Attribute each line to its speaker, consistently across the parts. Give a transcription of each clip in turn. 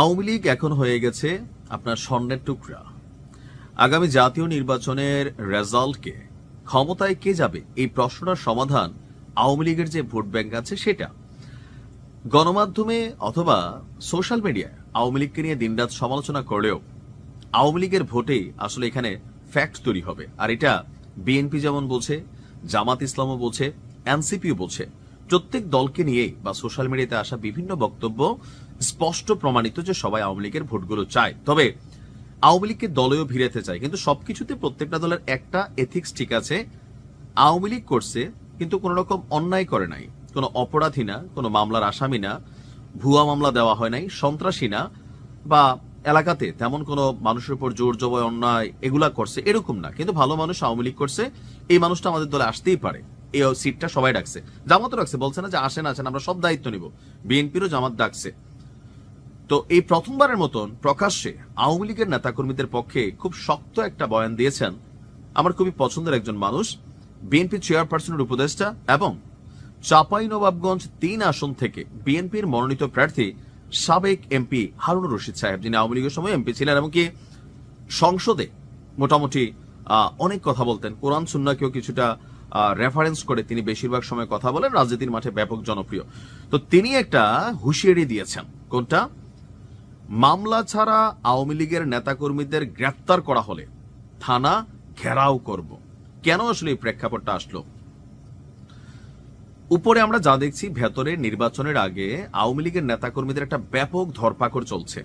Speaker 1: আওয়ামী লীগ এখন হয়ে গেছে আপনার স্বর্ণের টুকরা। আগামী জাতীয় নির্বাচনের রেজাল্টকে ক্ষমতায় কে যাবে? এই প্রশ্নটার সমাধান আওয়ামী লীগের যে ভোট ব্যাংক আছে সেটা। গণমাধ্যমে অথবা সোশ্যাল মিডিয়ায় আওয়ামী লীগকে নিয়ে দিনরাত সমালোচনা করলেও আওয়ামী লীগের ভোটেই আসলে এখানে ফ্যাক্ট তৈরি হবে। আর এটা বিএনপি যেমন বলছে, জামাত ইসলামও বলছে, এনসিপিও বলছে। প্রত্যেক দলকে নিয়েই বা সোশ্যাল মিডিয়াতে আসা বিভিন্ন বক্তব্য স্পষ্ট প্রমাণিত যে সবাই আওয়ামী লীগের ভোটগুলো চায়। তবে আওয়ামী লীগকে দলেও ভিড়াতে চায়, কিন্তু সবকিছুতে প্রত্যেকটা দলের একটা এথিক্স ঠিক আছে। আওয়ামী লীগ করছে, কিন্তু কোন রকম অন্যায় করে নাই। কোনো অপরাধী না, কোনো মামলার আসামি না, ভুয়া মামলা দেওয়া হয় নাই, সন্ত্রাসী না, বা এলাকাতে তেমন কোনো মানুষের উপর জোর জবয় অন্যায় এগুলা করছে, এরকম না। কিন্তু ভালো মানুষ আওয়ামী লীগ করছে, এই মানুষটা আমাদের দলে আসতেই পারে। এই সিটটা সবাই ডাকছে। জামাতও ডাকছে, বলছে না যে আসেন আসেন, আমরা সব দায়িত্ব নিব। বিএনপিরও জামাত ডাকছে। তো এই প্রথমবারের মতন প্রকাশ্যে আওয়ামী লীগের নেতাকর্মীদের পক্ষে খুব শক্ত একটা বয়ান দিয়েছেন আমার খুবই পছন্দের একজন মানুষ, বিএনপি চেয়ারপারসনের উপদেষ্টা এবং চাপাই নবাবগঞ্জ তিন আসন থেকে বিএনপির মনোনীত প্রার্থী সাবেক এমপি হারুন রশিদ সাহেব, যিনি আওয়ামী লীগের সময় এমপি ছিলেন এমনকি সংসদে মোটামুটি অনেক কথা বলতেন। কোরআন, সুন্নাকেও কিছুটা রেফারেন্স করে তিনি বেশিরভাগ সময় কথা বলেন। রাজনীতির মাঠে ব্যাপক জনপ্রিয়। তো তিনি একটা হুঁশিয়ারি দিয়েছেন। কোনটা? মামলা ছাড়া আওয়ামী লীগের নেতাকর্মীদের গ্রেপ্তার করা হলে থানা ঘেরাও করব। কেন আসলে এই প্রেক্ষাপটটা আসলো? উপরে আমরা যা দেখছি, ভেতরে নির্বাচনের আগে আওয়ামী লীগের নেতাকর্মীদের একটা ব্যাপক ধরপাকড় চলছে।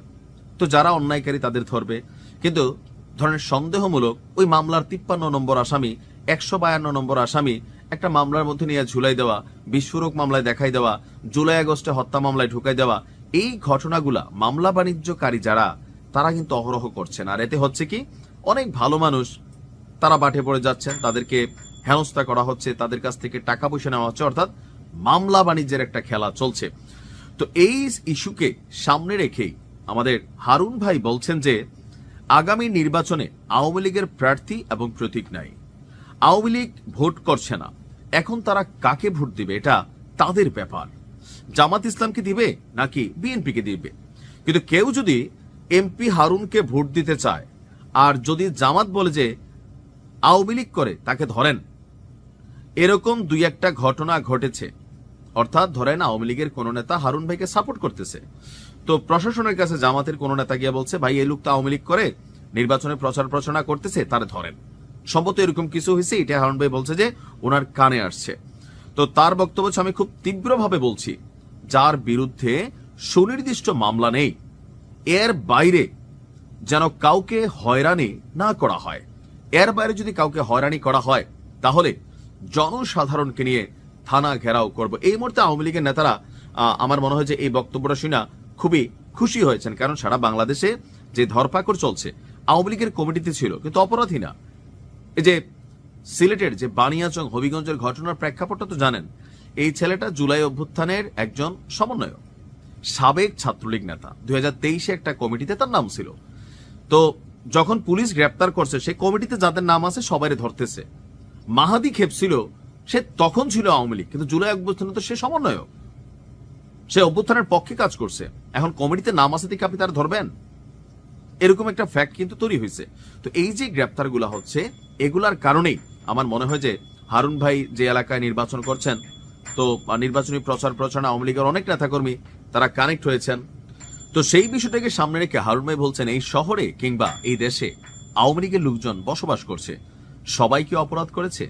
Speaker 1: তো যারা অন্যায়কারী তাদের ধরবে। কিন্তু ধরনের সন্দেহমূলক ওই মামলার তিপ্পান্ন নম্বর আসামি, একশো বায়ান্ন নম্বর আসামি একটা মামলার মধ্যে নিয়ে ঝুলাই দেওয়া, বিস্ফোরক মামলায় দেখাই দেওয়া, জুলাই আগস্টে হত্যা মামলায় ঢুকাই দেওয়া এই ঘটনাগুলা মামলা বাণিজ্যকারী যারা, তারা কিন্তু অহরহ করছেন। আর এতে হচ্ছে কি, অনেক ভালো মানুষ তারা বাটে পড়ে যাচ্ছেন, তাদেরকে হেনস্থা করা হচ্ছে, তাদের কাছ থেকে টাকা পয়সা নেওয়া হচ্ছে, অর্থাৎ মামলা বাণিজ্যের একটা খেলা চলছে। তো এই ইস্যুকে সামনে রেখেই আমাদের হারুন ভাই বলছেন যে, আগামী নির্বাচনে আওয়ামী লীগের প্রার্থী এবং প্রতীক নাই। আওয়ামী লীগ ভোট করছে না। এখন তারা কাকে ভোট দিবে, এটা তাদের ব্যাপার। জামাত ইসলামকে দিবে নাকি বিএনপিকে দিবে? কিন্তু কেউ যদি এমপি হারুনকে ভোট দিতে চায়, আর যদি জামাত বলে যে আওয়ামী লীগ করে, তাকে ধরেন। এরকম দুই একটা ঘটনা ঘটেছে। অর্থাৎ ধরেন আওয়ামী লীগের কোন নেতা হারুন ভাইকে সাপোর্ট করতেছে। তো প্রশাসনের কাছে জামাতের কোন নেতা গিয়ে বলছে, ভাই, এই লোক তো আওয়ামী লীগ করে, নির্বাচনে প্রচার প্রচারণা করতেছে, তারে ধরেন। সম্ভবত এরকম কিছু হয়েছে, এটা হারুন ভাই বলছে যে ওনার কানে আসছে। তো তার বক্তব্য আমি খুব তীব্রভাবে বলছি যার বিরুদ্ধে সুনির্দিষ্ট মামলা নেই। এর বাইরে যেন কাউকে হয়রানি না করা হয়। এর বাইরে যদি কাউকে হয়রানি করা হয়, তাহলে জনসাধারণকে নিয়ে থানা ঘেরাও করব। এই মুহূর্তে আওয়ামী লীগের নেতারা আমার মনে হয় যে এই বক্তব্যটা শুনে খুবই খুশি হয়েছেন, কারণ সারা বাংলাদেশে যে ধরপাকড় চলছে, আওয়ামী লীগের কমিটিতে ছিল, কিন্তু অপরাধী না। এই যে সিলেটের যে বানিয়াচং হবিগঞ্জের ঘটনার প্রেক্ষাপটটা তো জানেন এই ছেলেটা জুলাই অভ্যুত্থানের একজন সমন্বয়ক, সাবেক ছাত্রলীগ নেতা। দুই একটা কমিটিতে তার নাম ছিল। তো যখন পুলিশ গ্রেপ্তার করছে, সেই কমিটিতে যাদের নাম আছে সবাই ধরতেছে। মাহাদি খেপছিল সে তখন ছিল আওয়ামী লীগ, কিন্তু জুলাই অভ্যুত্থানে তো সে সমন্বয়ক। সে অভ্যুত্থানের পক্ষে কাজ করছে। এখন কমিটিতে নাম আছে দেখে আপনি তার ধরবেন? এরকম একটা ফ্যাক্ট কিন্তু তৈরি হয়েছে। তো এই যে গ্রেপ্তারগুলা হচ্ছে, এগুলার কারণেই আমার মনে হয় যে হারুন ভাই যে এলাকায় নির্বাচন করছেন তো নির্বাচনী প্রচার প্রচারণা, আওয়ামী লীগের অনেক নেতাকর্মী তারা কানেক্ট হয়েছেন। তো সেই বিষয়টাকে সামনে রেখে হারুন ভাই বলছেন, এই শহরে কিংবা এই দেশে আওয়ামী লীগের লোকজন বসবাস করছে। সবাই কি অপরাধ করেছে?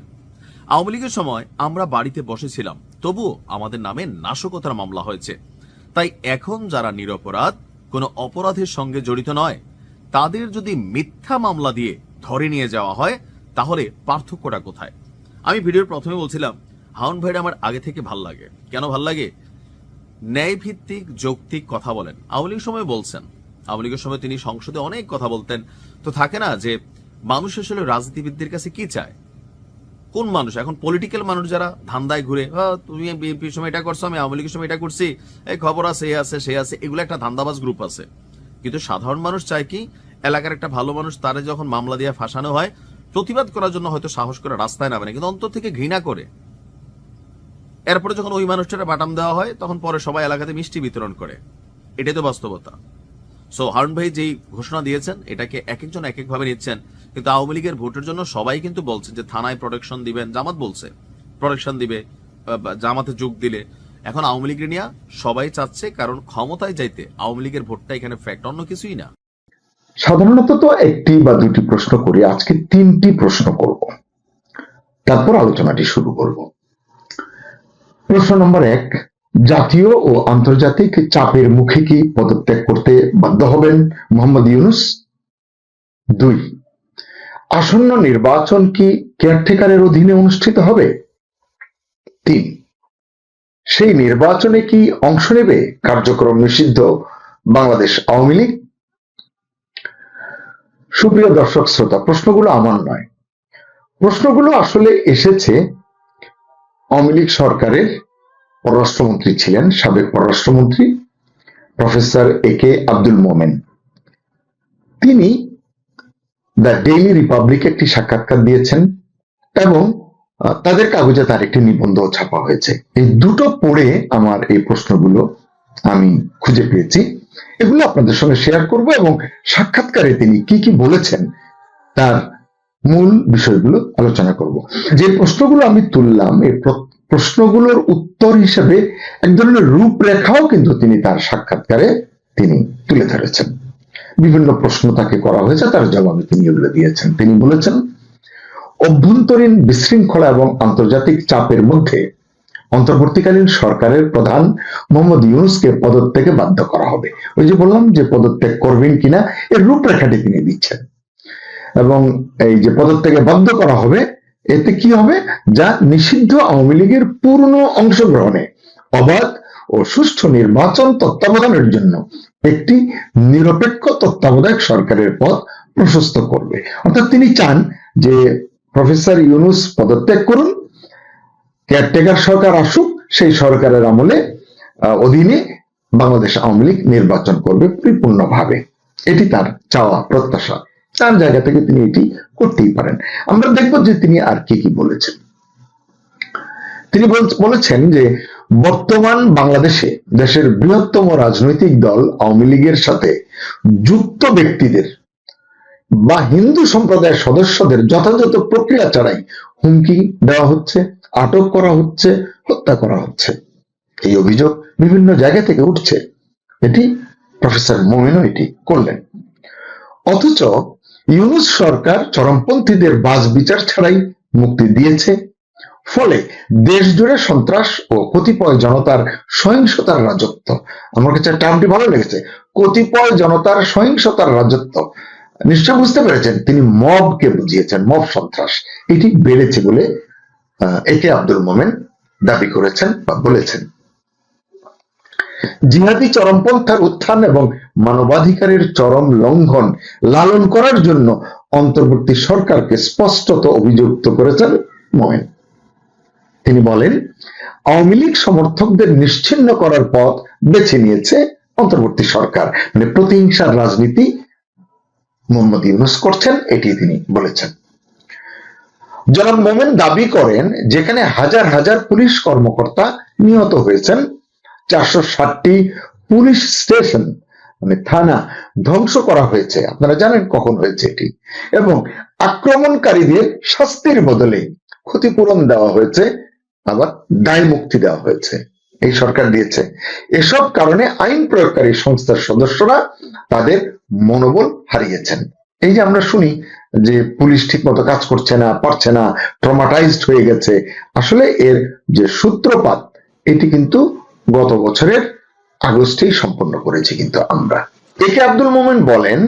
Speaker 1: আওয়ামী লীগের সময় আমরা বাড়িতে বসেছিলাম, তবুও আমাদের নামে নাশকতার মামলা হয়েছে। তাই এখন যারা নিরপরাধ, কোনো অপরাধের সঙ্গে জড়িত নয়, তাদের যদি মিথ্যা মামলা দিয়ে ধরে নিয়ে যাওয়া হয়, তাহলে পার্থক্যটা কোথায়? আমি ভিডিওর প্রথমে বলছিলাম হাউন ভাইরা আমার আগে থেকে ভালো লাগে। কেন ভালো লাগে? ন্যায় ভিত্তিক যৌক্তিক কথা বলেন। আওয়ামী লীগের সময় বলছেন। আওয়ামী লীগের সময় তিনি সংসদে অনেক কথা বলতেন। তো থাকে না যে মানুষ আসলে রাজনীতিবিদদের কাছে কি চায়? কোন মানুষ? এখন পলিটিক্যাল মানুষ যারা ধান্দায় ঘুরে "আহ, তুমি বিএনপির সময় এটা করছ আমি আওয়ামী লীগের সময় এটা করছি। এই খবর আছে এ আছে সে আছে। এগুলো একটা ধান্দাবাজ গ্রুপ আছে। কিন্তু সাধারণ মানুষ চায় কি এলাকার একটা ভালো মানুষ তারে যখন মামলা দিয়ে ফাঁসানো হয় প্রতিবাদ করার জন্য হয়তো সাহস করে রাস্তায় নামে না কিন্তু অন্তর থেকে ঘৃণা করে। এরপরে যখন ওই মানুষটার বাটাম দেওয়া হয়, তখন পরে সবাই এলাকাতে মিষ্টি বিতরণ করে। এটাই তো বাস্তবতা। সো হারুন ভাই যেই ঘোষণা দিয়েছেন, এটাকে এক একজন এক এক ভাবে নিচ্ছেন, কিন্তু আওয়ামী লীগের ভোটের জন্য সবাই কিন্তু বলছেন যে থানায় প্রোটেকশন দিবেন, জামাত বলছে প্রোটেকশন দিবে জামাতে যোগ দিলে। এখন আওয়ামী লীগের নিয়ে সবাই চাচ্ছে, কারণ ক্ষমতায় যাইতে আওয়ামী লীগের ভোটটা এখানে ফ্যাক্ট অন্য কিছুই না।
Speaker 2: সাধারণত তো একটি বা দুটি প্রশ্ন করি, আজকে তিনটি প্রশ্ন করব। তারপর আলোচনাটি শুরু করব। প্রশ্ন নম্বর এক, জাতীয় ও আন্তর্জাতিক চাপের মুখে কি পদত্যাগ করতে বাধ্য হবেন মোহাম্মদ ইউনুস? দুই, আসন্ন নির্বাচন কি কেয়ারটেকারের অধীনে অনুষ্ঠিত হবে? তিন, সেই নির্বাচনে কি অংশ নেবে কার্যক্রম নিষিদ্ধ বাংলাদেশ আওয়ামী লীগ? সুপ্রিয় দর্শক, শ্রোতা, প্রশ্নগুলো আমার নয়। প্রশ্নগুলো আসলে এসেছে আওয়ামী লীগ সরকারের পররাষ্ট্রমন্ত্রী ছিলেন, সাবেক পররাষ্ট্রমন্ত্রী প্রফেসর এ কে আব্দুল মোমেন। তিনি দ্য ডেইলি রিপাবলিক একটি সাক্ষাৎকার দিয়েছেন এবং তাদের কাগজে তার একটি নিবন্ধ ছাপা হয়েছে। এই দুটো পড়ে আমার এই প্রশ্নগুলো আমি খুঁজে পেয়েছি। এগুলো আপনাদের সঙ্গে শেয়ার করব এবং সাক্ষাৎকারে তিনি কি কি বলেছেন তার মূল বিষয়গুলো আলোচনা করব। যে প্রশ্নগুলো আমি তুললাম, এই প্রশ্নগুলোর উত্তর হিসেবে এক ধরনের রূপরেখাও কিন্তু তিনি তার সাক্ষাৎকারে তিনি তুলে ধরেছেন। বিভিন্ন প্রশ্ন তাকে করা হয়েছে, তার জবাবে তিনি এগুলো দিয়েছেন। তিনি বলেছেন, অভ্যন্তরীণ বিশৃঙ্খলা এবং আন্তর্জাতিক চাপের মধ্যে অন্তর্বর্তীকালীন সরকারের প্রধান মোহাম্মদ ইউনুসকে পদত্যাগে বাধ্য করা হবে। ওই যে বললাম যে পদত্যাগ করবেন কিনা, এর রূপরেখাটি তিনি দিচ্ছেন। এবং এই যে পদত্যাগে বাধ্য করা হবে, এতে কি হবে? যা নিষিদ্ধ আওয়ামী লীগের পূর্ণ অংশগ্রহণে অবাধ ও সুষ্ঠু নির্বাচন তত্ত্বাবধানের জন্য একটি নিরপেক্ষ তত্ত্বাবধায়ক সরকারের পথ প্রশস্ত করবে। অর্থাৎ তিনি চান যে প্রফেসর ইউনুস পদত্যাগ করুন, কেয়ারটেকার সরকার আসুক, সেই সরকারের আমলে অধীনে বাংলাদেশ আওয়ামী লীগ নির্বাচন করবে পরিপূর্ণভাবে। এটি তার চাওয়া প্রত্যাশা। তার জায়গা থেকে তিনি এটি করতেই পারেন। আমরা দেখব যে তিনি আর কি কি বলেছেন। তিনি বলেছেন যে, বর্তমান বাংলাদেশে দেশের বৃহত্তম রাজনৈতিক দল আওয়ামী লীগের সাথে যুক্ত ব্যক্তিদের বা হিন্দু সম্প্রদায়ের সদস্যদের যথাযথ প্রক্রিয়া ছাড়াই হুমকি দেওয়া হচ্ছে, আটক করা হচ্ছে, হত্যা করা হচ্ছে। এই অভিযোগ বিভিন্ন জায়গা থেকে উঠছে। এটি প্রফেসর মোমেনও এটি করলেন। অথচ ইউনুস সরকার চরমপন্থীদের বাজ বিচার ছাড়াই মুক্তি দিয়েছে। ফলে দেশ জুড়ে সন্ত্রাস ও কতিপয় জনতার সহিংসতার রাজত্ব। আমার কাছে টার্মটি ভালো লেগেছে। কতিপয় জনতার সহিংসতার রাজত্ব। নিশ্চয় বুঝতে পেরেছেন, তিনি মবকে বুঝিয়েছেন, মব সন্ত্রাস। এটি বেড়েছে বলে একে আব্দুল মোমেন দাবি করেছেন বা বলেছেন। জিহাদি চরমপন্থার উত্থান এবং মানবাধিকারের চরম লঙ্ঘন লালন করার জন্য অন্তর্বর্তী সরকারকে স্পষ্টত অভিযুক্ত করেছেন মোমেন। তিনি বলেন, আওয়ামী লীগ সমর্থকদের নিশ্চিহ্ন করার পথ বেছে নিয়েছে অন্তর্বর্তী সরকার। মানে প্রতিহিংসার রাজনীতি মোহাম্মদ ইউনুস করছেন, এটি তিনি বলেছেন। জনাব মোমেন দাবি করেন, যেখানে হাজার হাজার পুলিশ কর্মকর্তা নিহত হয়েছেন চারশো ষাটটি পুলিশ স্টেশন মানে থানা, ধ্বংস করা হয়েছে। আপনারা জানেন কখন হয়েছে এটি। এবং আক্রমণকারীদের শাস্তির বদলে ক্ষতিপূরণ দেওয়া হয়েছে, আবার দায় মুক্তি দেওয়া হয়েছে। এই সরকার দিয়েছে। এসব কারণে আইন প্রয়োগকারী সংস্থার সদস্যরা তাদের মনোবল হারিয়েছেন। এই যে আমরা শুনি যে পুলিশ ঠিক মতো কাজ করছে না, পারছে না, ট্রমাটাইজড হয়ে গেছে, আসলে এর যে সূত্রপাত, এটি কিন্তু গত বছরের আগস্টেই সম্পন্ন করেছি কিন্তু আমরা। একে আব্দুল মোমেন বলেন,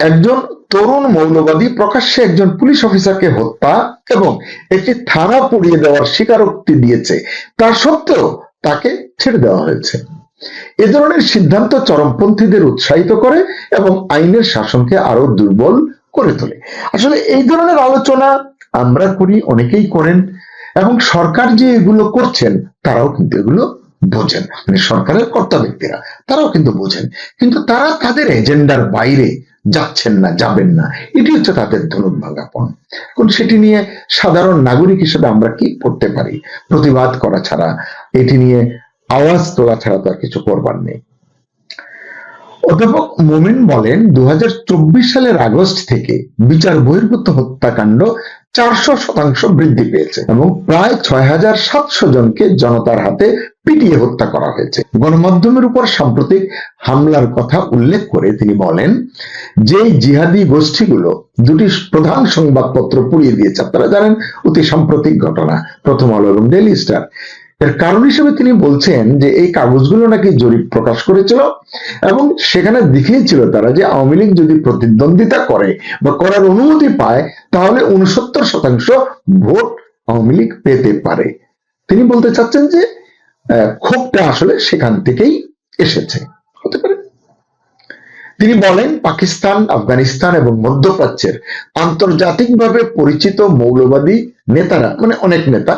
Speaker 2: একজন তরুণ মৌলবাদী প্রকাশ্যে একজন পুলিশ অফিসারকে হত্যা এবং একটি থানা পুড়িয়ে দেওয়ার স্বীকারোক্তি দিয়েছে তা সত্ত্বেও তাকে ছেড়ে দেওয়া হয়েছে। এ ধরনের সিদ্ধান্ত চরমপন্থীদের উৎসাহিত করে এবং আইনের শাসনকে আরও দুর্বল করে তোলে। আসলে এই ধরনের আলোচনা আমরা করি, অনেকেই করেন এবং সরকার যে এগুলো করছেন, তারাও কিন্তু এগুলো বোঝেন। মানে সরকারের কর্তা ব্যক্তিরা, তারাও কিন্তু বোঝেন। কিন্তু তারা তাদের এজেন্ডার বাইরে যাচ্ছেন না, যাবেন না। এটি হচ্ছে তাদের ধনুক ভাঙাপন। কোন সেটি নিয়ে সাধারণ নাগরিক হিসেবে আমরা কি করতে পারি? প্রতিবাদ করা ছাড়া, এটি নিয়ে আওয়াজ তোলা ছাড়া তো আর কিছু করবার নেই। অধ্যাপক মোমিন বলেন দু হাজার চব্বিশ সালের আগস্ট থেকে বিচার বহির্ভূত হত্যাকাণ্ড চারশো শতাংশ বৃদ্ধি পেয়েছে এবং প্রায় ছয় হাজার সাতশো জনকে জনতার হাতে পিটিয়ে হত্যা করা হয়েছে। গণমাধ্যমের উপর সাম্প্রতিক হামলার কথা উল্লেখ করে তিনি বলেন যে জিহাদি গোষ্ঠীগুলো দুটি প্রধান সংবাদপত্র পুড়িয়ে দিয়েছে, আপনারা জানেন, অতি সাম্প্রতিক ঘটনা, প্রথম আলো এবং ডেইলি স্টার। এর কারণ হিসেবে তিনি বলছেন যে এই কাগজগুলো নাকি জরিপ প্রকাশ করেছিল এবং সেখানে দেখিয়েছিল তারা যে আওয়ামী লীগ যদি প্রতিদ্বন্দ্বিতা করে বা করার অনুমতি পায়, তাহলে উনসত্তর শতাংশ ভোট আওয়ামী লীগ পেতে পারে। তিনি বলতে চাচ্ছেন যে ক্ষোভটা আসলে সেখান থেকেই এসেছে। হতে পারে। তিনি বলেন, পাকিস্তান, আফগানিস্তান এবং মধ্যপ্রাচ্যের আন্তর্জাতিকভাবে পরিচিত মৌলবাদী নেতারা মানে অনেক নেতা,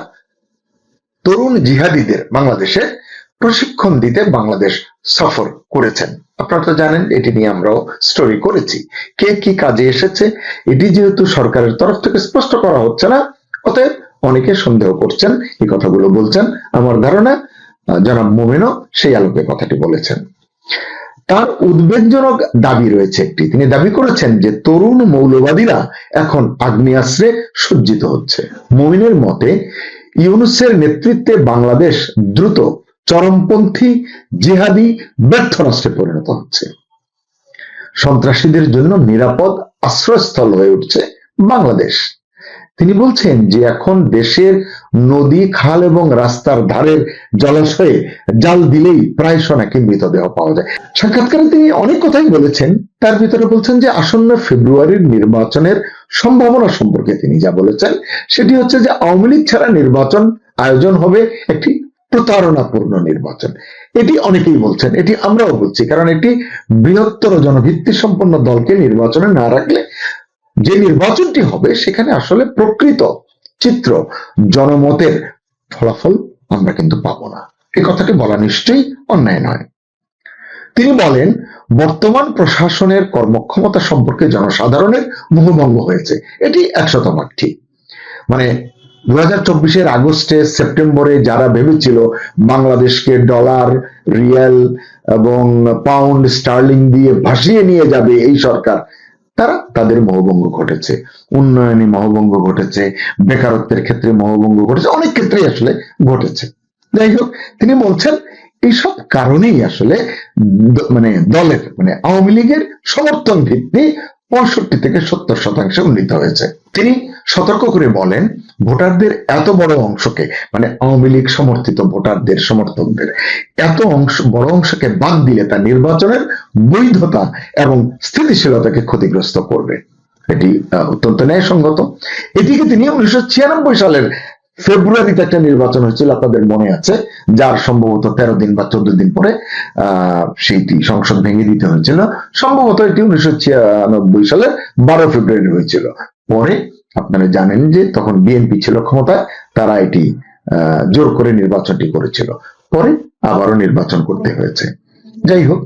Speaker 2: তরুণ জিহাদিদের বাংলাদেশে প্রশিক্ষণ দিতে বাংলাদেশ সফর করেছেন। আপনারা তো জানেন, এটি নিয়ে আমরাও স্টোরি করেছি। কে কি কাজে এসেছে, এটি যেহেতু সরকারের তরফ থেকে স্পষ্ট করা হচ্ছে না, অতএব অনেকে সন্দেহ করছেন, এই কথাগুলো বলছেন। আমার ধারণা জনাব মোমেনও সেই আলোকে কথাটি বলেছেন। তার উদ্বেগজনক দাবি রয়েছে একটি। তিনি দাবি করেছেন যে তরুণ মৌলবাদীরা এখন আগ্নেয়াস্ত্রে সজ্জিত হচ্ছে। মমিনের মতে, ইউনুসের নেতৃত্বে বাংলাদেশ দ্রুত চরমপন্থী জিহাদি ব্যর্থ রাষ্ট্রে পরিণত হচ্ছে। সন্ত্রাসীদের জন্য নিরাপদ আশ্রয়স্থল হয়ে উঠছে বাংলাদেশ। তিনি বলছেন যে এখন দেশের নদী, খাল এবং রাস্তার ধারের জলাশয়ে জাল দিলেই প্রায়শ নাকি মৃতদেহ পাওয়া যায়। সাক্ষাৎকারে তিনি অনেক কথাই বলেছেন। তার ভিতরে বলছেন যে আসন্ন ফেব্রুয়ারির নির্বাচনের সম্ভাবনা সম্পর্কে তিনি যা বলেছেন, সেটি হচ্ছে যে আওয়ামী লীগ ছাড়া নির্বাচন আয়োজন হবে একটি প্রতারণাপূর্ণ নির্বাচন। এটি অনেকেই বলছেন, এটি আমরাও বলছি, কারণ এটি বৃহত্তর জনভিত্তি সম্পন্ন দলকে নির্বাচনে না রাখলে যে নির্বাচনটি হবে সেখানে আসলে প্রকৃত চিত্র জনমতের ফলাফল আমরা কিন্তু পাবো না। এই কথাটি বলা নিশ্চয়ই অন্যায় নয়। তিনি বলেন, বর্তমান প্রশাসনের কর্মক্ষমতা সম্পর্কে জনসাধারণের মোহভঙ্গ হয়েছে। এটি একশত ভাগ ঠিক মানে দু হাজার চব্বিশের আগস্টে, সেপ্টেম্বরে যারা ভেবেছিল বাংলাদেশকে ডলার, রিয়াল এবং পাউন্ড, স্টার্লিং দিয়ে ভাসিয়ে নিয়ে যাবে এই সরকার তারা তাদের মহভঙ্গ ঘটেছে। উন্নয়নে মহভঙ্গ ঘটেছে, বেকারত্বের ক্ষেত্রে মহভঙ্গ ঘটেছে, অনেক ক্ষেত্রেই আসলে ঘটেছে। যাই হোক, তিনি বলছেন, এইসব কারণেই আসলে মানে দলের মানে আওয়ামী লীগের সমর্থন ভিত্তি পঁয়ষট্টি থেকে সত্তর শতাংশে উন্নীত হয়েছে। তিনি সতর্ক করে বলেন, ভোটারদের এত বড় অংশকে মানে আওয়ামী লীগ সমর্থিত ভোটারদের, সমর্থকদের, এত অংশ, বড় অংশকে বাদ দিলে তা নির্বাচনের বৈধতা এবং স্থিতিশীলতাকে ক্ষতিগ্রস্ত করবে। এটি অত্যন্ত ন্যায়সঙ্গত। এটিকে তিনি উনিশশো ছিয়ানব্বই সালের ফেব্রুয়ারিতে একটা নির্বাচন হয়েছিল, আপনাদের মনে আছে, যার সম্ভবত তেরো দিন বা চোদ্দ দিন পরে, আহ, সেইটি সংসদ ভেঙে দিতে হয়েছিল। সম্ভবত এটি উনিশশো ছিয়ানব্বই সালের বারো ফেব্রুয়ারি হয়েছিল। পরে আপনারা জানেন যে তখন বিএনপি ছিল ক্ষমতায়, তারা এটি জোর করে নির্বাচনটি করেছিল। পরে আবারও নির্বাচন করতে হয়েছে। যাই হোক,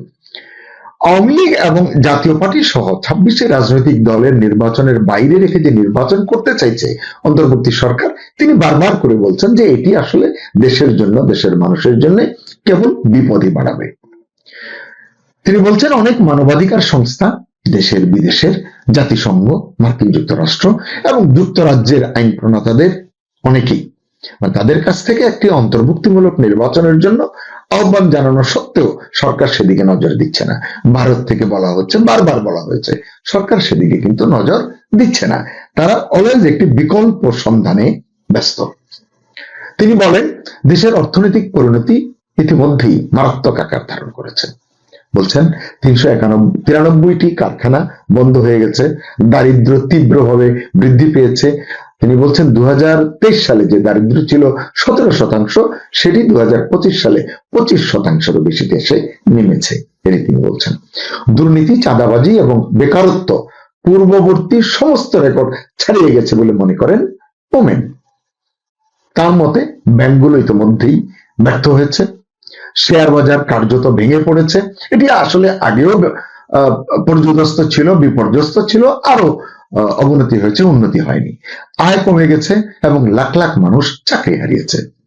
Speaker 2: আওয়ামী লীগ এবং জাতীয় পার্টি সহ ছাব্বিশে রাজনৈতিক দলের নির্বাচনের বাইরে রেখে যে নির্বাচন করতে চাইছে অন্তর্বর্তী সরকার, তিনি বারবার করে বলছেন যে এটি আসলে দেশের জন্য, দেশের মানুষের জন্য কেবল বিপদই বাড়াবে। তিনি বলছেন, অনেক মানবাধিকার সংস্থা দেশের বিদেশের জাতিসংঘ, মার্কিন যুক্তরাষ্ট্র এবং যুক্তরাজ্যের আইন প্রণেতাদের অনেকেই। তাদের কাছ থেকে একটি অন্তর্ভুক্তিমূলক নির্বাচনের জন্য আহ্বান জানানো সত্ত্বেও সরকার সেদিকে নজর দিচ্ছে না। ভারত থেকে বলা হচ্ছে, বারবার বলা হয়েছে, সরকার সেদিকে কিন্তু নজর দিচ্ছে না। তারা অলওয়েজ একটি বিকল্প সন্ধানে ব্যস্ত। তিনি বলেন, দেশের অর্থনৈতিক পরিণতি ইতিমধ্যেই মারাত্মক আকার ধারণ করেছে। বলছেন, তিনশো একানব্বই, তিরানব্বইটি কারখানা বন্ধ হয়ে গেছে। দারিদ্র তীব্রভাবে বৃদ্ধি পেয়েছে। তিনি বলছেন দু হাজার তেইশ সালে যে দারিদ্র ছিল সতেরো শতাংশ, সেটি দু হাজার পঁচিশ সালে পঁচিশ শতাংশেরও বেশিতে এসে নেমেছে, এটি তিনি বলছেন। দুর্নীতি, চাঁদাবাজি এবং বেকারত্ব পূর্ববর্তী সমস্ত রেকর্ড ছাড়িয়ে গেছে বলে মনে করেন ওমেন। তার মতে, ব্যাংকগুলো ইতিমধ্যেই ব্যর্থ হয়েছে। শেয়ার বাজার কার্যত ভেঙে পড়েছে। এটি আসলে আগেও পর্যদস্ত ছিল, বিপর্যস্ত ছিল আরও অবনতি হয়েছে, উন্নতি হয়নি। আয় কমে গেছে এবং লাখ লাখ মানুষ চাকরি হারিয়েছে।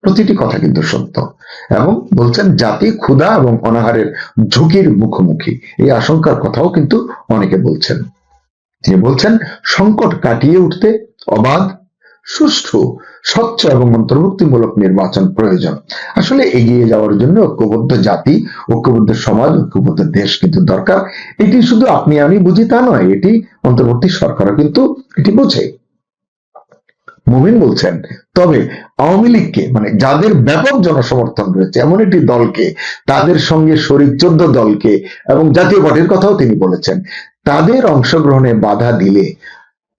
Speaker 2: প্রতিটি কথা কিন্তু সত্য। এবং বলছেন, জাতি ক্ষুধা এবং অনাহারের ঝুঁকির মুখোমুখি। এই আশঙ্কার কথাও কিন্তু অনেকে বলছেন। তিনি বলছেন, সংকট কাটিয়ে উঠতে অবাধ, সুষ্ঠু স্বচ্ছ এবং অন্তর্ভুক্তিমূলক নির্বাচন প্রয়োজন। আসলে এগিয়ে যাওয়ার জন্য ঐক্যবদ্ধ জাতি, ঐক্যবদ্ধ সমাজ, ঐক্যবদ্ধ দেশ কিন্তু দরকার। এটি শুধু আপনি, আমি বুঝি তা নয়, এটি অন্তর্বর্তী সরকারও কিন্তু এটি বোঝে। মুমিন বলছেন, তবে আওয়ামী লীগকে মানে যাদের ব্যাপক জনসমর্থন রয়েছে, এমন একটি দলকে, তাদের সঙ্গে শরীর চোদ্দ দলকে এবং জাতীয় পার্টির কথাও তিনি বলেছেন, তাদের অংশগ্রহণে বাধা দিলে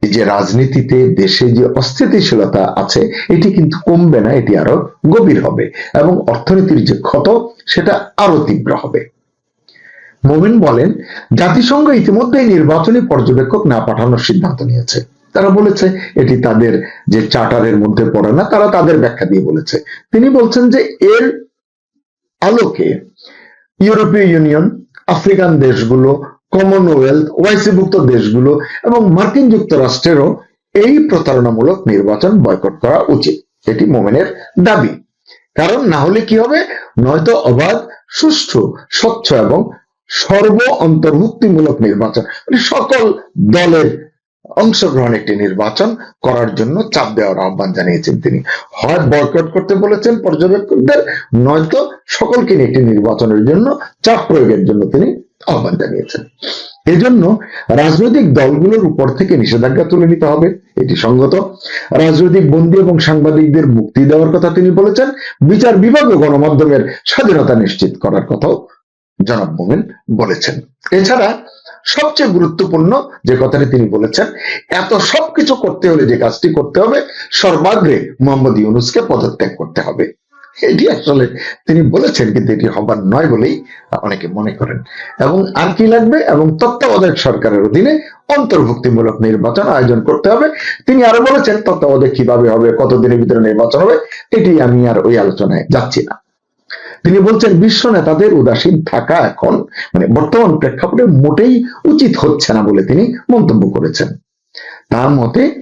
Speaker 2: যে রাজনীতিতে দেশে যে অস্থিতিশীলতা আছে, এটি কিন্তু কমবে না, এটি আরও গভীর হবে এবং অর্থনীতির যে ক্ষত, সেটা আরও তীব্র হবে। মোমিন বলেন, জাতিসংঘ ইতিমধ্যেই নির্বাচনী পর্যবেক্ষক না পাঠানোর সিদ্ধান্ত নিয়েছে। তারা বলেছে, এটি তাদের যে চার্টারের মধ্যে পড়ে না, তারা তাদের ব্যাখ্যা দিয়ে বলেছে। তিনি বলছেন যে এর আলোকে ইউরোপীয় ইউনিয়ন, আফ্রিকান দেশগুলো কমনওয়েলথ ওয়াইসিভুক্ত দেশগুলো এবং মার্কিন যুক্তরাষ্ট্রেরও এই প্রতারণামূলক নির্বাচন বয়কট করা উচিত। এটি মোমেনের দাবি। কারণ না হলে কি হবে? নয়তো অবাধ, সুষ্ঠু, স্বচ্ছ এবং সর্ব অন্তর্ভুক্তিমূলক নির্বাচন মানে সকল দলের অংশগ্রহণ একটি নির্বাচন করার জন্য চাপ দেওয়ার আহ্বান জানিয়েছেন তিনি। হয় বয়কট করতে বলেছেন পর্যবেক্ষকদের, নয়তো সকলকে একটি নির্বাচনের জন্য চাপ প্রয়োগের জন্য তিনি আহ্বান জানিয়েছেন। এজন্য রাজনৈতিক দলগুলোর উপর থেকে নিষেধাজ্ঞা তুলে নিতে হবে, এটি সঙ্গত। রাজনৈতিক বন্দী এবং সাংবাদিকদের মুক্তি দেওয়ার কথা তিনি বলেছেন, বিচার বিভাগ ও গণমাধ্যমের স্বাধীনতা নিশ্চিত করার কথাও জনাব মোমেন বলেছেন। এছাড়া সবচেয়ে গুরুত্বপূর্ণ যে কথাটি তিনি বলেছেন, এত সবকিছু করতে হলে যে কাজটি করতে হবে, সর্বাগ্রে মোহাম্মদ ইউনুসকে পদত্যাগ করতে হবে। এটি আসলে তিনি বলেছেন কিন্তু এটি হবার নয় বলেই অনেকে মনে করেন। এবং আর কি লাগবে? এবং তত্ত্বাবধায়ক সরকারের অধীনে অন্তর্ভুক্তিমূলক নির্বাচন আয়োজন করতে হবে। তিনি আরও বলেছেন, তত্ত্বাবধায়ক কীভাবে হবে, কতদিনের ভিতরে নির্বাচন হবে, এটি আমি আর ওই আলোচনায় যাচ্ছি না। তিনি বলছেন, বিশ্ব নেতাদের উদাসীন থাকা এখন মানে বর্তমান প্রেক্ষাপটে মোটেই উচিত হচ্ছে না বলে তিনি মন্তব্য করেছেন। তার মতে,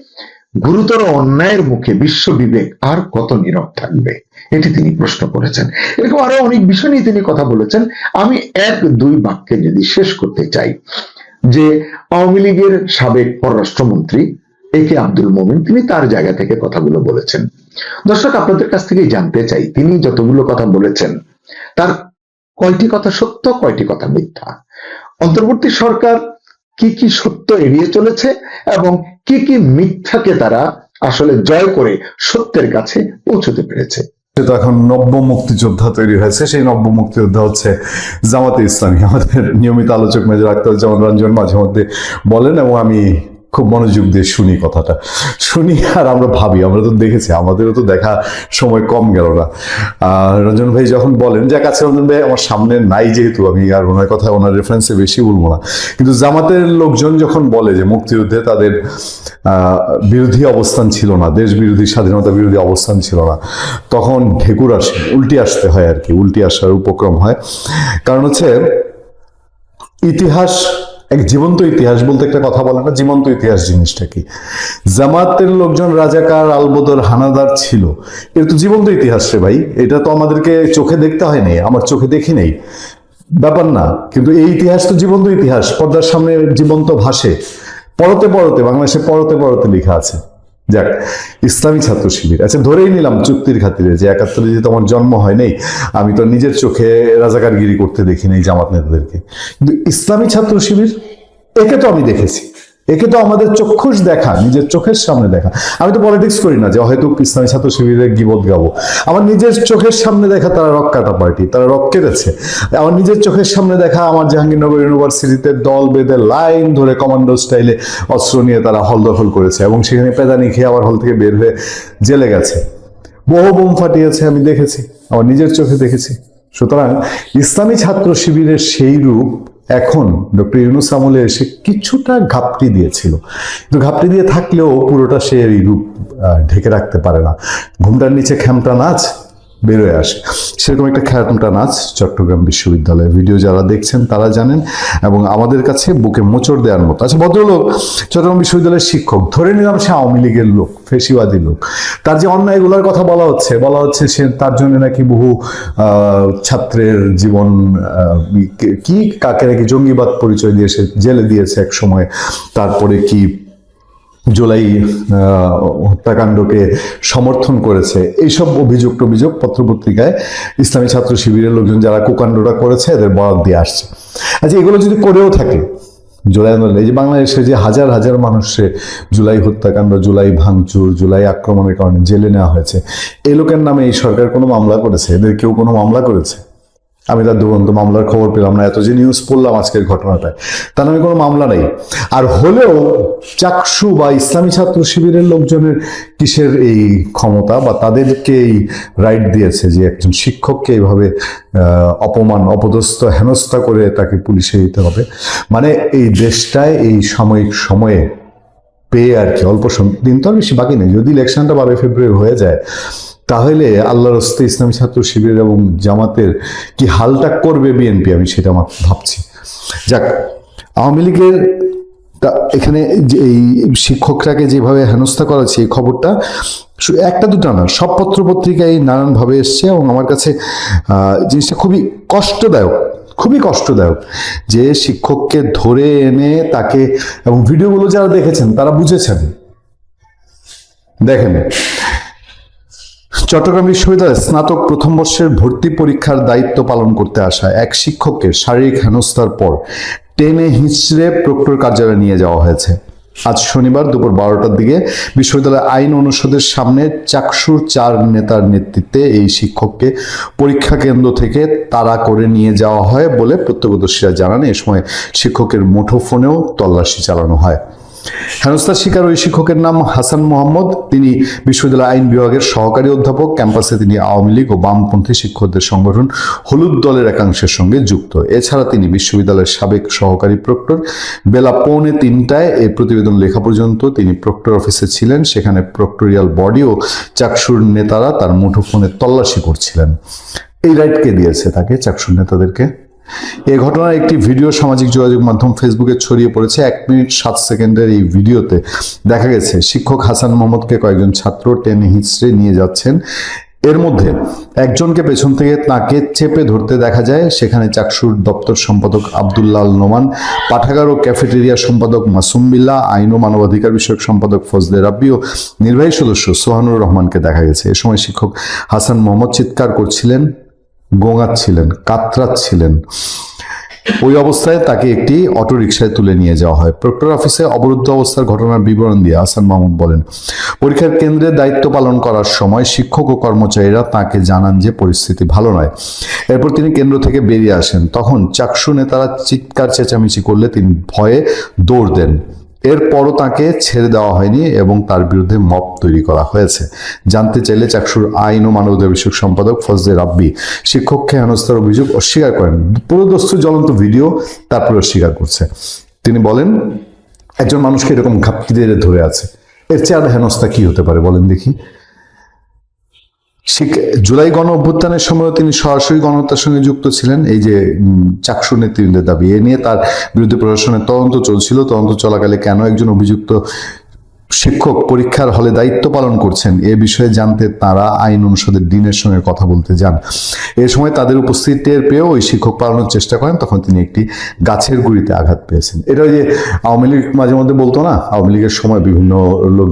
Speaker 2: গুরুতর অন্যায়ের মুখে বিশ্ব বিবেক আর কত নীরব থাকবে? এটি তিনি প্রশ্ন করেছেন। এরকম আরও অনেক বিষয় নিয়ে তিনি কথা বলেছেন। আমি এক দুই বাক্যে যদি শেষ করতে চাই, যে আওয়ামী লীগের সাবেক পররাষ্ট্রমন্ত্রী এ কে আব্দুল মোমিন, তিনি তার জায়গা থেকে কথাগুলো বলেছেন। দর্শক, আপনাদের কাছ থেকে জানতে চাই, তিনি যতগুলো কথা বলেছেন, তার কয়টি কথা সত্য, কয়টি কথা মিথ্যা? অন্তর্বর্তী সরকার কি কি সত্য এড়িয়ে চলেছে এবং কি কি মিথ্যাকে তারা আসলে জয় করে সত্যের কাছে পৌঁছতে পেরেছে?
Speaker 3: তো এখন নব্য মুক্তিযোদ্ধা তৈরি হয়েছে। সেই নব্য মুক্তিযোদ্ধা হচ্ছে জামাতে ইসলামী। আমাদের নিয়মিত আলোচক মেজর আক্তার জামান রঞ্জন মাঝে মধ্যে বলেন, এবং আমি খুব মনোযোগ দিয়ে শুনি কথাটা। শুনি আর আমরা ভাবি, আমরা তো দেখেছি, আমাদেরও তো দেখা সময় কম গেল না। রঞ্জন ভাই যখন বলেন যে কাছে রঞ্জন ভাই আমার সামনে নাই যেহেতু, আমি আর ওনার কথা, ওনার রেফারেন্সে বেশি বলব না। কিন্তু জামাতের লোকজন যখন বলে যে মুক্তিযুদ্ধে তাদের বিরোধী অবস্থান ছিল না দেশ বিরোধী স্বাধীনতা বিরোধী অবস্থান ছিল না, তখন ঢেকুর আসে, উল্টি আসতে হয় আর কি, উল্টি আসার উপক্রম হয়। কারণ হচ্ছে, ইতিহাস এক জীবন্ত ইতিহাস বলতে একটা কথা বলে না, জীবন্ত ইতিহাস জিনিসটা কি? জামাতের লোকজন রাজাকার, আলবদর, হানাদার ছিল। এটা তো জীবন্ত ইতিহাস রে ভাই, এটা তো আমাদেরকে চোখে দেখতে হয় নাই, আমার চোখে দেখি নেই। ব্যাপার না, কিন্তু এই ইতিহাস তো জীবন্ত ইতিহাস, পর্দার সামনে জীবন্ত ভাষে। পড়তে পড়তে বাংলাদেশে পড়তে পড়তে লেখা আছে। যাক, ইসলামী ছাত্র শিবির আচ্ছা ধরেই নিলাম চুক্তির খাতিরে যে একাত্তরে যেহেতু আমার জন্ম হয় নাই, আমি তো নিজের চোখে রাজাকারগিরি করতে দেখিনি জামাত নেতাদেরকে। কিন্তু ইসলামী ছাত্র শিবির একে তো আমি দেখেছি। একে তো আমাদের চক্ষুষ দেখা, নিজের চোখের সামনে দেখা। আমি তো পলিটিক্স করি না যে হয়তো ইসলামী ছাত্র শিবিরের গিবত গাবো। আমার নিজের চোখের সামনে দেখা তারা রক কাটা পার্টি, তারা রক কেটেছে। আমার নিজের চোখের সামনে দেখা আমার জাহাঙ্গীরনগর ইউনিভার্সিটিতে দল বেঁধে লাইন ধরে কমান্ডো স্টাইলে অস্ত্র নিয়ে তারা হল দখল করেছে এবং সেখানে পেদানি খেয়ে আবার হল থেকে বের হয়ে জেলে গেছে। বহু বোম ফাটিয়েছে, আমি দেখেছি। আমার নিজের চোখে দেখেছি। সুতরাং ইসলামী ছাত্র শিবিরের সেই রূপ এখন ডক্টর ইউনুস আমলে এসে কিছুটা ঘাপটি দিয়েছিল। কিন্তু ঘাপটি দিয়ে থাকলেও পুরোটা সে এই রূপ ঢেকে রাখতে পারে না। ঘুমটার নিচে খ্যামটা নাচ বেরোয় আসে। সেরকম একটা খ্যাতমটা নাচ চট্টগ্রাম বিশ্ববিদ্যালয়ে। ভিডিও যারা দেখছেন তারা জানেন এবং আমাদের কাছে বুকে মোচড় দেওয়ার মতো। আচ্ছা ভদ্রলোক, চট্টগ্রাম বিশ্ববিদ্যালয়ের শিক্ষক, ধরে নিলাম সে আওয়ামী লীগের লোক, ফেসিবাদী লোক। তার যে অন্যায়গুলোর কথা বলা হচ্ছে বলা হচ্ছে সে তার জন্য নাকি বহু ছাত্রের জীবন কি, কাকে নাকি জঙ্গিবাদ পরিচয় দিয়ে সে জেলে দিয়েছে এক সময় তারপরে কি জুলাই হত্যাকাণ্ডকে সমর্থন করেছে। এইসব অভিযোগ টভিযোগ পত্রপত্রিকায় ইসলামী ছাত্র শিবিরের লোকজন যারা কুকাণ্ডটা করেছে, এদের বরাদ দিয়ে আসছে। আচ্ছা এগুলো যদি করেও থাকে, জুলাই আন্দোলন, এই যে বাংলাদেশে যে হাজার হাজার মানুষে জুলাই হত্যাকাণ্ড, জুলাই ভাঙচুর, জুলাই আক্রমণের কারণে জেলে নেওয়া হয়েছে এই লোকের নামে এই সরকার কোনো মামলা করেছে? এদের কেউ কোনো মামলা করেছে? আমি তার দুরন্ত মামলার খবর পেলাম না, এত যে নিউজ পড়লাম আজকের ঘটনাটায়। তার নামে কোনো মামলা নেই। আর হলেও চাকসু বা ইসলামী ছাত্র শিবিরের লোকজনের কিসের এই ক্ষমতা বা তাদেরকে এই রাইট দিয়েছে যে একজন শিক্ষককে এইভাবে অপমান, অপদস্থ, হেনস্থা করে তাকে পুলিশে দিতে হবে। মানে এই দেশটায় এই সাময়িক সময়ে পেয়ে আর কি, অল্প দিন তো আর বেশি বাকি নেই। যদি ইলেকশনটা বারোই ফেব্রুয়ারি হয়ে যায় তাহলে আল্লাহর হস্তে ইসলামী ছাত্র শিবির এবং জামাতের কি হালটা করবে বিএনপি? আমি সেটা আমার ভাবছি। যাক, আওয়ামী লীগের এখানে যে এই শিক্ষকরাকে যেভাবে হেনস্থা করা হচ্ছে, এই খবরটা একটা দুটো না, সব পত্র পত্রিকায় নানানভাবে এসছে এবং আমার কাছে জিনিসটা খুবই কষ্টদায়ক খুবই কষ্টদায়ক যে শিক্ষককে ধরে এনে তাকে, এবং ভিডিওগুলো যারা দেখেছেন তারা বুঝেছেন। দেখেন চট্টগ্রাম বিশ্ববিদ্যালয়ে স্নাতক প্রথম বর্ষের ভর্তি পরীক্ষার দায়িত্ব পালন করতে আসা এক শিক্ষককে শারীরিক হেনস্থার পর টেনে হিঁচড়ে প্রক্টর কার্যালয়ে নিয়ে যাওয়া হয়েছে। আজ শনিবার দুপুর বারোটার দিকে বিশ্ববিদ্যালয় আইন অনুষদের সামনে চাকসুর চার নেতার নেতৃত্বে এই শিক্ষককে পরীক্ষা কেন্দ্র থেকে তাড়া করে নিয়ে যাওয়া হয় বলে প্রত্যক্ষদর্শীরা জানান। এ সময় শিক্ষকের মুঠোফোনেও তল্লাশি চালানো হয়। হেনস্থার শিকার ওই শিক্ষকের নাম হাসান মোহাম্মদ। তিনি বিশ্ববিদ্যালয় আইন বিভাগের সহকারী অধ্যাপক। ক্যাম্পাসে তিনি আওয়ামী লীগ ও বামপন্থী শিক্ষকদের সংগঠন হলুদ দলের একাংশের সঙ্গে যুক্ত। এছাড়া তিনি বিশ্ববিদ্যালয়ের সাবেক সহকারী প্রক্টর। বেলা পৌনে তিনটায় এই প্রতিবেদন লেখা পর্যন্ত তিনি প্রক্টর অফিসে ছিলেন। সেখানে প্রক্টোরিয়াল বডি ও চাকসুর নেতারা তার মুঠোফোনে তল্লাশি করছিলেন। এই রাইট কে দিয়েছে তাকে, চাকসুর নেতাদেরকে? এই ঘটনার একটি ভিডিও সামাজিক যোগাযোগ মাধ্যম ফেসবুকে ছড়িয়ে পড়েছে। এক মিনিট সাত সেকেন্ডের এই ভিডিওতে দেখা গেছে, শিক্ষক হাসান মোহাম্মদকে কয়েকজন ছাত্র টেনে হিঁচড়ে নিয়ে যাচ্ছেন। এর মধ্যে একজনকে পেছন থেকে তাকে চেপে ধরতে দেখা যায়। সেখানে চাকসুর দপ্তর সম্পাদক আবদুল্লাল নোমান, পাঠাগার ও ক্যাফেটেরিয়া সম্পাদক মাসুম বিল্লাহ আইন ও মানবাধিকার বিষয়ক সম্পাদক ফজলে রাব্বি ও নির্বাহী সদস্য সোহানুর রহমানকে দেখা গেছে। এ সময় শিক্ষক হাসান মোহাম্মদ চিৎকার করছিলেন। গোঙাচ্ছিলেন, কাতরাচ্ছিলেন। ওই অবস্থায় তাকে একটি অটোরিকশায় তুলে নিয়ে যাওয়া হয়। প্রক্টর অফিসে অবরুদ্ধ অবস্থার ঘটনার বিবরণ দিয়ে হাসান মাহমুদ বলেন, পরীক্ষার কেন্দ্রে দায়িত্ব পালন করার সময় শিক্ষক ও কর্মচারীরা তাকে জানান যে পরিস্থিতি ভালো নয়। এরপর তিনি কেন্দ্র থেকে বেরিয়ে আসেন। তখন চাকসু নেতারা চিৎকার চেঁচামেচি করলে তিনি ভয়ে দৌড় দেন। এরপরও তাকে ছেড়ে দেওয়া হয়নি এবং তার বিরুদ্ধে মপ তৈরি করা হয়েছে। জানতে চাইলে চাকসুর আইন ও মানবাধিকার বিষয়ক সম্পাদক ফজলে রাব্বি শিক্ষককে হেনস্থার অভিযোগ অস্বীকার করেন। পুরোদস্ত জ্বলন্ত ভিডিও তারপরে অস্বীকার করছে। তিনি বলেন, একজন মানুষকে এরকম ঘাপটি দিয়ে ধরে আছে। এর চেয়ে আর হেনস্থা কি হতে পারে বলেন দেখি। জুলাই গণ অভ্যুত্থানের সময় তিনি সরাসরি গণহত্যার সঙ্গে যুক্ত ছিলেন। এই যে চাকসু নেতৃবৃন্দের দাবি, এ নিয়ে তার বিরুদ্ধে প্রশাসনের তদন্ত চলছিল। তদন্ত চলাকালে কেন একজন অভিযুক্ত শিক্ষক পরীক্ষার হলে দায়িত্ব পালন করছেন, এ বিষয়ে জানতে তারা আইন অনুষদের ডিনের সঙ্গে কথা বলতে যান। এ সময় তাদের উপস্থিতি টের পেয়েও ওই শিক্ষক পালানোর চেষ্টা করেন, তখন তিনি একটি গাছের গুড়িতে আঘাত পেয়েছেন। এটা ওই যে আওয়ামী লীগ মাঝে মধ্যে বলতো না, আওয়ামী লীগের সময় বিভিন্ন লোক